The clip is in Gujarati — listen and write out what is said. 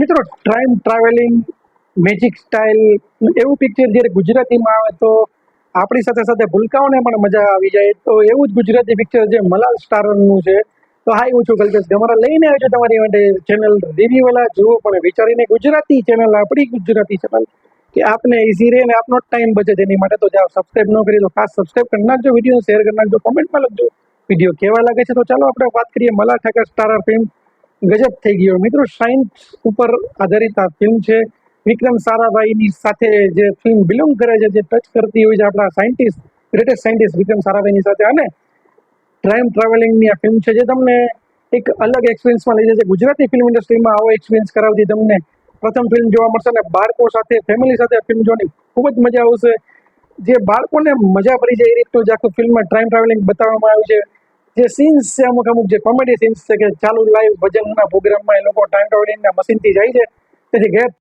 મિત્રો ટાઈમ ટ્રાવેલિંગ મેજિક સ્ટાઇલ એવું પિક્ચર જ્યારે ગુજરાતીમાં આવે તો આપણી સાથે સાથે ભૂલકાઓને પણ મજા આવી જાય. તો એવું જ ગુજરાતી પિક્ચર જે મલાલ સ્ટારરનું છે, તો હાઈ હું છું કલ્પેશ. ગમારા લઈને આવ્યો છું તમારી માટે ચેનલ રિવ્યુ વાલા જુઓ પણ વિચારીને ગુજરાતી ચેનલ આપણી ગુજરાતી ચેનલ કે આપને ઇઝી રહે અને આપનો ટાઈમ બચે તેની માટે. તો જાઓ સબસ્ક્રાઈબ ન કરી તો ખાસ સબસ્ક્રાઇબ કરી નાખજો વીડિયો શેર કરી નાખજો કોમેન્ટમાં લખજો. વીડિયો કેવા લાગે છે તો ચાલો આપણે વાત કરીએ મલાલ ઠાકર સ્ટારર ફિલ્મ ગજબ થઈ ગયો. મિત્રો સાયન્સ ઉપર આધારિત આ ફિલ્મ છે. વિક્રમ સારાભાઈની સાથે જે ફિલ્મ બિલોંગ કરે છે, જે ટચ કરતી હોય છે આપણા સાયન્ટિસ્ટ ગ્રેટેસ્ટ સાયન્ટિસ્ટ વિક્રમ સારાભાઈની સાથે. અને ટાઈમ ટ્રાવેલિંગની આ ફિલ્મ છે, જે તમને એક અલગ એક્સપિરિયન્સમાં લઈ જશે. ગુજરાતી ફિલ્મ ઇન્ડસ્ટ્રીમાં આવો એક્સપિરિયન્સ કરાવતી તમને પ્રથમ ફિલ્મ જોવા મળશે અને બાળકો સાથે ફેમિલી સાથે ફિલ્મ જોવાની ખૂબ જ મજા આવશે. જે બાળકોને મજા પડી જાય એ રીતનું જ આખું ફિલ્મમાં ટાઈમ ટ્રાવેલિંગ બતાવવામાં આવ્યું છે. જે સીન્સ છે, અમુક અમુક જે કોમેડી સીન્સ છે કે ચાલુ લાઈવ ભજનના પ્રોગ્રામમાં એ લોકો ટ્રાવેલિંગના મશીનથી જાય છે. તેથી ગેપ